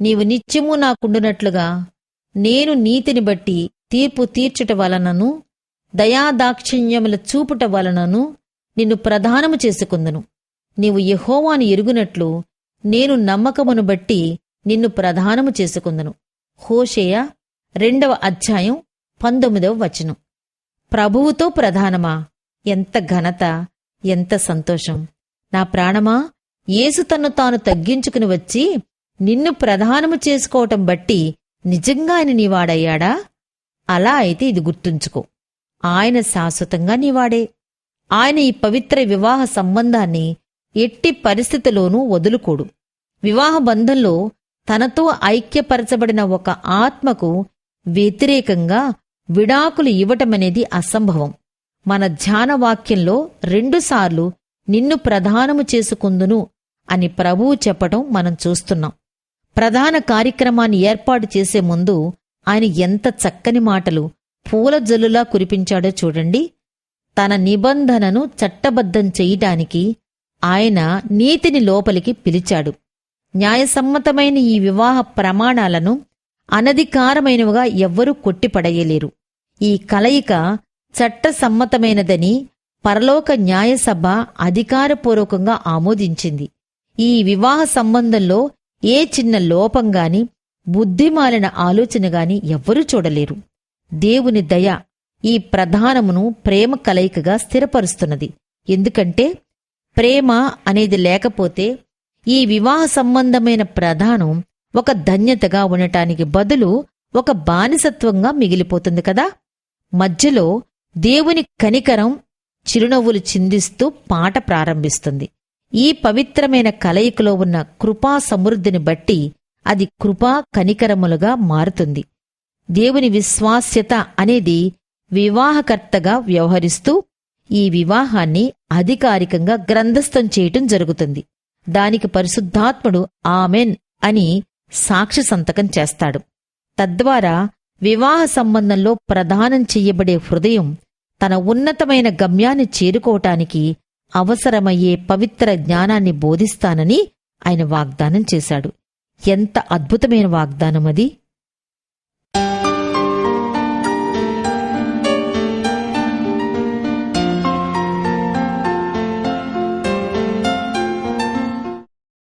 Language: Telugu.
నీవు నిత్యము నాకుండునట్లుగా నేను నీతిని బట్టి తీర్పు తీర్చుట వలనను దయాదాక్షిణ్యముల చూపుట వలనను నిన్ను ప్రధానము చేసుకుందును. నీవు యహోవాను ఎరుగునట్లు నేను నమ్మకమును బట్టి నిన్ను ప్రధానము చేసుకుందును. హోషేయ రెండవ అధ్యాయం పంతొమ్మిదవ వచనం. ప్రభువుతో ప్రధానమా? ఎంత ఘనత ఎంత సంతోషం. నా ప్రాణమా? యేసు తన్ను తాను తగ్గించుకుని వచ్చి నిన్ను ప్రధానము చేసుకోవటం బట్టి నిజంగా ఆయన నీవాడయ్యాడా అలా అయితే ఇది గుర్తుంచుకో. ఆయన శాశ్వతంగా నీవాడే ఆయన ఈ పవిత్ర వివాహ సంబంధాన్ని ఎట్టి పరిస్థితిలోనూ వదులుకోడు. వివాహ బంధంలో తనతో ఐక్యపరచబడిన ఒక ఆత్మకు వ్యతిరేకంగా విడాకులు ఇవ్వటమనేది అసంభవం. మన ధ్యానవాక్యంలో రెండుసార్లు నిన్ను ప్రధానము చేసుకుందును అని ప్రభువు చెప్పటం మనం చూస్తున్నాం. ప్రధాన కార్యక్రమాన్ని ఏర్పాటు చేసే ముందు ఆయన ఎంత చక్కని మాటలు పూల జల్లులా కురిపించాడో చూడండి. తన నిబంధనను చట్టబద్ధం చెయ్యటానికి ఆయన నీతిని లోపలికి పిలిచాడు. న్యాయసమ్మతమైన ఈ వివాహ ప్రమాణాలను అనధికారమైనవిగా ఎవ్వరూ కొట్టిపడేయలేరు. ఈ కలయిక చట్టసమ్మతమైనదని పరలోక న్యాయసభ అధికారపూర్వకంగా ఆమోదించింది. ఈ వివాహ సంబంధంలో ఏ చిన్న లోపం గాని బుద్ధిమాలిన ఆలోచన గాని ఎవ్వరూ చూడలేరు. దేవుని దయ ఈ ప్రధానమును ప్రేమ కలయికగా స్థిరపరుస్తున్నది. ఎందుకంటే ప్రేమ అనేది లేకపోతే ఈ వివాహ సంబంధమైన ప్రధానం ఒక ధన్యతగా ఉండటానికి బదులు ఒక బానిసత్వంగా మిగిలిపోతుంది కదా? మధ్యలో దేవుని కనికరం చిరునవ్వులు చిందిస్తూ పాట ప్రారంభిస్తుంది. ఈ పవిత్రమైన కలయికలో ఉన్న కృపా సమృద్ధిని బట్టి అది కృపా కనికరములుగా మారుతుంది. దేవుని విశ్వాస్యత అనేది వివాహకర్తగా వ్యవహరిస్తూ ఈ వివాహాన్ని అధికారికంగా గ్రంథస్థం చేయటం జరుగుతుంది. దానికి పరిశుద్ధాత్ముడు ఆమెన్ అని సాక్షి సంతకం చేస్తాడు. తద్వారా వివాహ సంబంధంలో ప్రదానం చెయ్యబడే హృదయం తన ఉన్నతమైన గమ్యాన్ని చేరుకోవటానికి అవసరమయ్యే పవిత్ర జ్ఞానాన్ని బోధిస్తానని ఆయన వాగ్దానం చేశాడు. ఎంత అద్భుతమైన వాగ్దానం అది